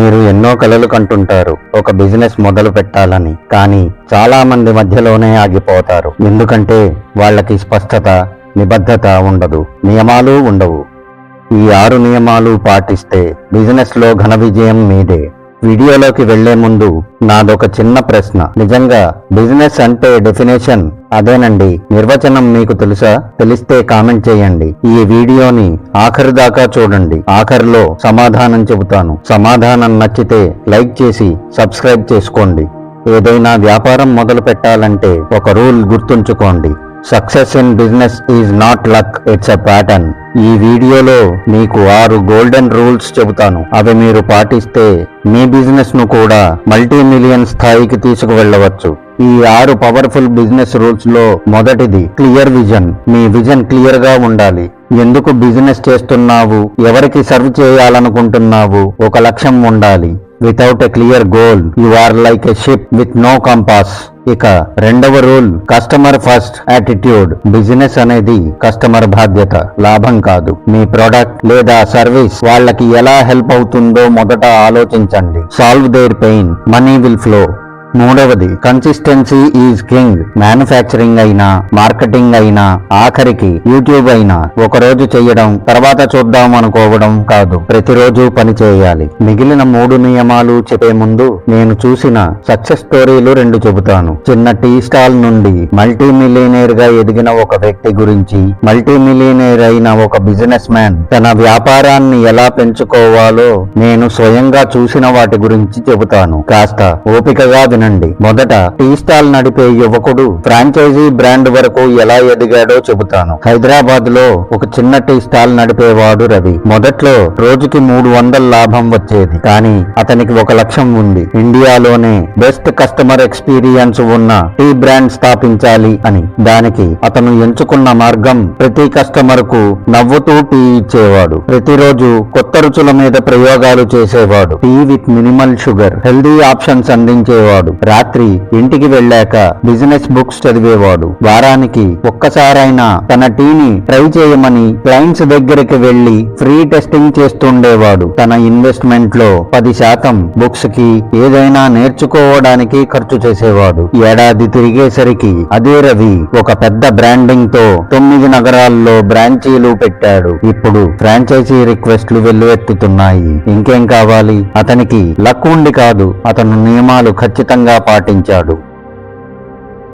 మీరు ఎన్నో కలలు కంటుంటారు. ఒక బిజినెస్ మొదలు పెట్టాలని. కానీ చాలా మంది మధ్యలోనే ఆగిపోతారు. ఎందుకంటే వాళ్ళకి స్పష్టత నిబద్ధత ఉండదు. నియమాలు ఉండవు. ఈ ఆరు నియమాలు పాటిస్తే బిజినెస్లో ఘన విజయం మీదే. వీడియోలోకి వెళ్ళే ముందు నాదొక చిన్న ప్రశ్న. నిజంగా బిజినెస్ అంటే డెఫినేషన్ అదేనండి? నిర్వచనం మీకు తెలుసా? తెలిస్తే కామెంట్ చేయండి. ఈ వీడియోని ఆఖరి దాకా చూడండి. ఆఖరిలో సమాధానం చెబుతాను. సమాధానం నచ్చితే లైక్ చేసి సబ్స్క్రైబ్ చేసుకోండి. ఏదైనా వ్యాపారం మొదలు పెట్టాలంటే ఒక రూల్ గుర్తుంచుకోండి. Success in business is not luck it's a pattern. ఈ వీడియోలో మీకు ఆరు గోల్డెన్ రూల్స్ చెబుతాను. అవి మీరు పాటిస్తే మీ బిజినెస్ను కూడా మల్టీ మిలియన్ స్థాయికి తీసుకువెళ్ళవచ్చు. ఈ ఆరు పవర్ఫుల్ బిజినెస్ రూల్స్లో మొదటిది క్లియర్ విజన్ మీ విజన్ క్లియర్గా ఉండాలి. ఎందుకు బిజినెస్ చేస్తున్నావు? ఎవరికి సర్వ్ చేయాలనుకుంటున్నావు? ఒక లక్ష్యం ఉండాలి. Without a clear goal you are like a ship with no compass ఇక రెండవ rule customer first attitude business అనేది కస్టమర్ బాధ్యత లాభం కాదు. మీ ప్రోడక్ట్ లేదా సర్వీస్ వాళ్ళకి ఎలా హెల్ప్ అవుతుందో మొదట ఆలోచించండి. Solve their pain money will flow మూడవది కన్సిస్టెన్సీ ఈజ్ కింగ్ మ్యానుఫ్యాక్చరింగ్ అయినా మార్కెటింగ్ అయినా ఆఖరికి యూట్యూబ్ అయినా ఒక రోజు చేయడం తర్వాత చూద్దాం అనుకోవడం కాదు ప్రతిరోజు పని చేయాలి. మిగిలిన మూడు నియమాలు చెప్పే ముందు నేను చూసిన సక్సెస్ స్టోరీలు రెండు చెబుతాను. చిన్న టీ స్టాల్ నుండి మల్టీ మిలియనేర్గా ఎదిగిన ఒక వ్యక్తి గురించి మల్టీ మిలియనేర్ అయిన ఒక బిజినెస్ మ్యాన్ తన వ్యాపారాన్ని ఎలా పెంచుకోవాలో నేను స్వయంగా చూసిన వాటి గురించి చెబుతాను. కాస్త ఓపికగా వినండి. మొదట టీ స్టాల్ నడిపే యువకుడు ఫ్రాంచైజీ బ్రాండ్ వరకు ఎలా ఎదిగాడో చెబుతాను. హైదరాబాద్లో ఒక చిన్న టీ స్టాల్ నడిపేవాడు రవి. మొదట్లో రోజుకి మూడు వందల లాభం వచ్చేది. కానీ అతనికి ఒక లక్ష్యం ఉంది. ఇండియాలోనే బెస్ట్ కస్టమర్ ఎక్స్పీరియన్స్ ఉన్న టీ బ్రాండ్ స్థాపించాలి అని. దానికి అతను ఎంచుకున్న మార్గం ప్రతి కస్టమర్కు నవ్వుతూ టీ ఇచ్చేవాడు. ప్రతిరోజు కొత్త రుచుల మీద ప్రయోగాలు చేసేవాడు. Tea with minimal sugar healthy options అందించేవాడు. రాత్రి ఇంటికి వెళ్ళాక బిజినెస్ బుక్స్ చదివేవాడు. వారానికి ఒక్కసారైనా తన టీని ట్రై చేయమని క్లయింట్స్ దగ్గరికి వెళ్ళి ఫ్రీ టెస్టింగ్ చేస్తుండేవాడు. తన ఇన్వెస్ట్మెంట్లో పది శాతం బుక్స్కి ఏదైనా నేర్చుకోవడానికి ఖర్చు చేసేవాడు. ఏడాది తిరిగేసరికి అదే రవి ఒక పెద్ద బ్రాండింగ్తో తొమ్మిది నగరాల్లో బ్రాంచీలు పెట్టాడు. ఇప్పుడు ఫ్రాంచైజీ రిక్వెస్ట్లు వెల్లువెత్తుతున్నాయి. ఇంకేం కావాలి? అతనికి లక్ ఉండి కాదు. అతను నియమాలు ఖచ్చితంగా పాటించాడు.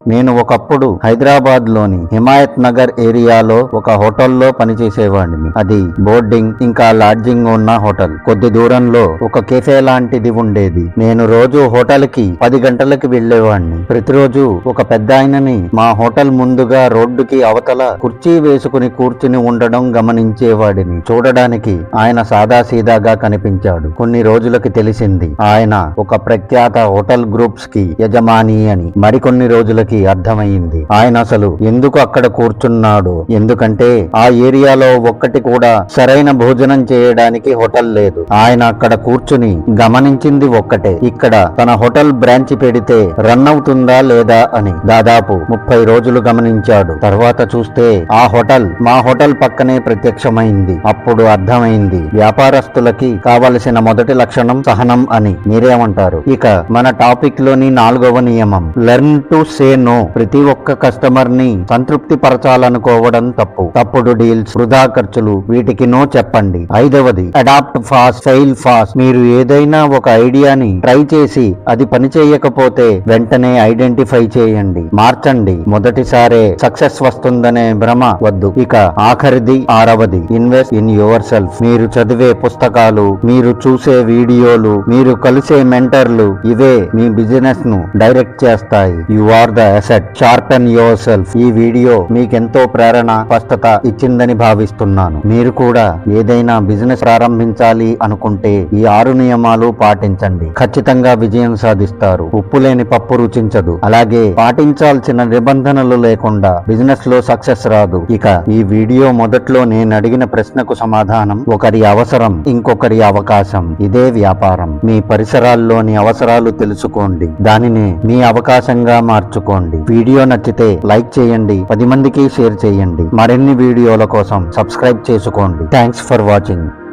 నేను ఒకప్పుడు హైదరాబాద్లోని హిమాయత్ నగర్ ఏరియాలో ఒక హోటల్లో పనిచేసేవాడిని. అది బోర్డింగ్ ఇంకా లాడ్జింగ్ ఉన్న హోటల్. కొద్ది దూరంలో ఒక కెఫే లాంటిది ఉండేది. నేను రోజు హోటల్కి పది గంటలకి వెళ్ళేవాడిని ప్రతిరోజు ఒక పెద్ద ఆయనని మా హోటల్ ముందుగా రోడ్డుకి అవతల కుర్చీ వేసుకుని కూర్చుని ఉండడం గమనించేవాడిని. చూడడానికి ఆయన సాదాసీదాగా కనిపించాడు. కొన్ని రోజులకి తెలిసింది ఆయన ఒక ప్రఖ్యాత హోటల్ గ్రూప్స్కి యజమాని అని. మరికొన్ని రోజులకి అర్థమైంది. ఆయన అసలు ఎందుకు అక్కడ కూర్చున్నాడు? ఎందుకంటే ఆ ఏరియాలో ఒక్కటి కూడా సరైన భోజనం చేయడానికి హోటల్ లేదు. ఆయన అక్కడ కూర్చుని గమనించింది ఒక్కటే. ఇక్కడ తన హోటల్ బ్రాంచ్ పెడితే రన్ అవుతుందా లేదా అని దాదాపు ముప్పై రోజులు గమనించాడు. తర్వాత చూస్తే ఆ హోటల్ మా హోటల్ పక్కనే ప్రత్యక్షమైంది. అప్పుడు అర్థమైంది వ్యాపారస్తులకి కావలసిన మొదటి లక్షణం సహనం అని మీరేమంటారు? ఇక మన టాపిక్లోని నాలుగవ నియమం లెర్న్ టు సే ను ప్రతి ఒక్క కస్టమర్ని సంతృప్తి పరచాలనుకోవడం తప్పు. తప్పుడు డీల్స్ వృధా ఖర్చులు వీటికి నో చెప్పండి. ఐదవది అడాప్ట్ ఫాస్ట్ ఫెయిల్ ఫాస్ట్. మీరు ఏదైనా ఒక ఐడియాని ట్రై చేసి అది పని చేయకపోతే వెంటనే ఐడెంటిఫై చేయండి. మార్చండి. మొదటిసారే సక్సెస్ వస్తుందనే భ్రమ వద్దు. ఇక ఆఖరిది ఆరవది. Invest in yourself. మీరు చదివే పుస్తకాలు మీరు చూసే వీడియోలు మీరు కలిసే మెంటర్లు ఇవే మీ బిజినెస్ను డైరెక్ట్ చేస్తాయి. You are the asset sharpen yourself ఈ వీడియో మీకెంతో ప్రేరణ స్పష్టత ఇచ్చిందని భావిస్తున్నాను. మీరు కూడా ఏదైనా బిజినెస్ ప్రారంభించాలి అనుకుంటే ఈ ఆరు నియమాలు పాటించండి. ఖచ్చితంగా విజయం సాధిస్తారు. ఉప్పు లేని పప్పు రుచించదు. అలాగే పాటించాల్సిన నిబంధనలు లేకుండా బిజినెస్లో సక్సెస్ రాదు. ఇక ఈ వీడియో మొదట్లో నేను అడిగిన ప్రశ్నకు సమాధానం ఒకరి అవసరం ఇంకొకరి అవకాశం. ఇదే వ్యాపారం. మీ పరిసరాల్లోని అవసరాలు తెలుసుకోండి. దానిని మీ అవకాశంగా మార్చుకోండి. వీడియో నచ్చితే లైక్ చేయండి. పది మందికి షేర్ చేయండి. మరిన్ని వీడియోల కోసం సబ్స్క్రైబ్ చేసుకోండి. Thanks for watching